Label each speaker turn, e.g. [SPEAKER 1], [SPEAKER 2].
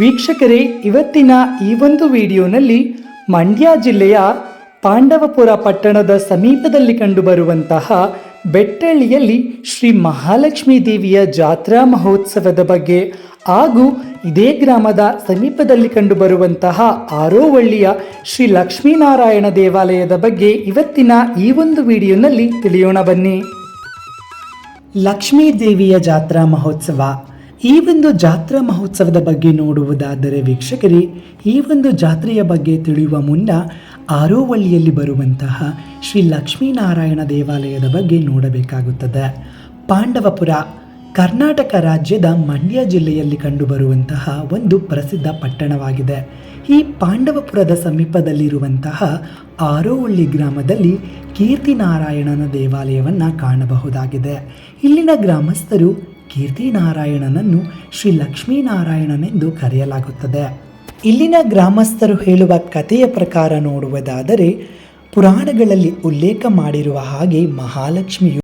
[SPEAKER 1] ವೀಕ್ಷಕರೇ, ಇವತ್ತಿನ ಈ ಒಂದು ವಿಡಿಯೋನಲ್ಲಿ ಮಂಡ್ಯ ಜಿಲ್ಲೆಯ ಪಾಂಡವಪುರ ಪಟ್ಟಣದ ಸಮೀಪದಲ್ಲಿ ಕಂಡುಬರುವಂತಹ ಬೆಟ್ಟಳ್ಳಿಯಲ್ಲಿ ಶ್ರೀ ಮಹಾಲಕ್ಷ್ಮೀ ದೇವಿಯ ಜಾತ್ರಾ ಮಹೋತ್ಸವದ ಬಗ್ಗೆ ಹಾಗೂ ಇದೇ ಗ್ರಾಮದ ಸಮೀಪದಲ್ಲಿ ಕಂಡುಬರುವಂತಹ ಆರೋವಳ್ಳಿಯ ಶ್ರೀ ಲಕ್ಷ್ಮೀನಾರಾಯಣ ದೇವಾಲಯದ ಬಗ್ಗೆ ಇವತ್ತಿನ ಈ ಒಂದು ವಿಡಿಯೋನಲ್ಲಿ ತಿಳಿಯೋಣ ಬನ್ನಿ. ಲಕ್ಷ್ಮೀ ದೇವಿಯ ಜಾತ್ರಾ ಮಹೋತ್ಸವ. ಈ ಒಂದು ಜಾತ್ರಾ ಮಹೋತ್ಸವದ ಬಗ್ಗೆ ನೋಡುವುದಾದರೆ ವೀಕ್ಷಕರೇ, ಈ ಒಂದು ಜಾತ್ರೆಯ ಬಗ್ಗೆ ತಿಳಿಯುವ ಮುನ್ನ ಆರೋವಳ್ಳಿಯಲ್ಲಿ ಬರುವಂತಹ ಶ್ರೀ ಲಕ್ಷ್ಮೀನಾರಾಯಣ ದೇವಾಲಯದ ಬಗ್ಗೆ ನೋಡಬೇಕಾಗುತ್ತದೆ. ಪಾಂಡವಪುರ, ಕರ್ನಾಟಕ ರಾಜ್ಯದ ಮಂಡ್ಯ ಜಿಲ್ಲೆಯಲ್ಲಿ ಕಂಡುಬರುವಂತಹ ಒಂದು ಪ್ರಸಿದ್ಧ ಪಟ್ಟಣವಾಗಿದೆ. ಈ ಪಾಂಡವಪುರದ ಸಮೀಪದಲ್ಲಿರುವಂತಹ ಆರೋವಳ್ಳಿ ಗ್ರಾಮದಲ್ಲಿ ಕೀರ್ತಿನಾರಾಯಣನ ದೇವಾಲಯವನ್ನು ಕಾಣಬಹುದಾಗಿದೆ. ಇಲ್ಲಿನ ಗ್ರಾಮಸ್ಥರು ಕೀರ್ತಿನಾರಾಯಣನನ್ನು ಶ್ರೀ ಲಕ್ಷ್ಮೀನಾರಾಯಣನೆಂದು ಕರೆಯಲಾಗುತ್ತದೆ. ಇಲ್ಲಿನ ಗ್ರಾಮಸ್ಥರು ಹೇಳುವ ಕಥೆಯ ಪ್ರಕಾರ ನೋಡುವುದಾದರೆ, ಪುರಾಣಗಳಲ್ಲಿ ಉಲ್ಲೇಖ ಮಾಡಿರುವ ಹಾಗೆ ಮಹಾಲಕ್ಷ್ಮಿಯು